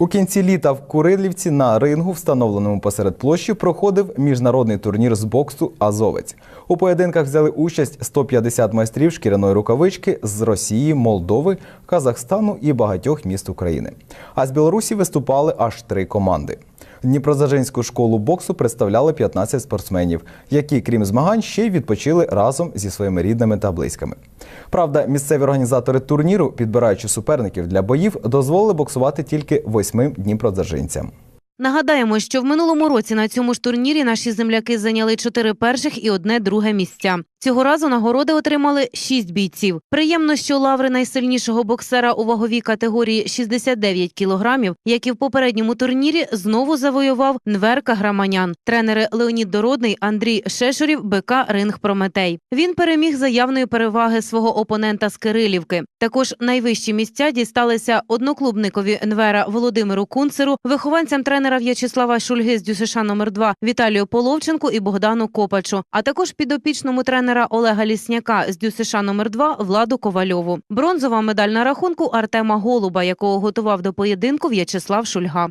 У кінці літа в Курилівці на рингу, встановленому посеред площі, проходив міжнародний турнір з боксу Азовець. У поєдинках взяли участь 150 майстрів шкіряної рукавички з Росії, Молдови, Казахстану і багатьох міст України. А з Білорусі виступали аж три команди. Дніпродзержинську школу боксу представляли 15 спортсменів, які, крім змагань, ще й відпочили разом зі своїми рідними та близькими. Правда, місцеві організатори турніру, підбираючи суперників для боїв, дозволили боксувати тільки восьмим дніпродзержинцям. Нагадаємо, що в минулому році на цьому ж турнірі наші земляки зайняли чотири перших і одне друге місця. Цього разу нагороди отримали шість бійців. Приємно, що лаври найсильнішого боксера у ваговій категорії 69 кілограмів, як і в попередньому турнірі, знову завоював Нверка Граманян. Тренери Леонід Дородний, Андрій Шешурів, БК Ринг Прометей. Він переміг за явної переваги свого опонента з Кирилівки. Також найвищі місця дісталися одноклубникові Нвера Володимиру Кунцеру, вихованцям тренера В'ячеслава Шульги з ДЮСШ номер 2 Віталію Половченку і Богдану Копачу, а також підопічному тренера Олега Лісняка з ДЮСШ номер 2 Владу Ковальову. Бронзова медаль на рахунку Артема Голуба, якого готував до поєдинку В'ячеслав Шульга.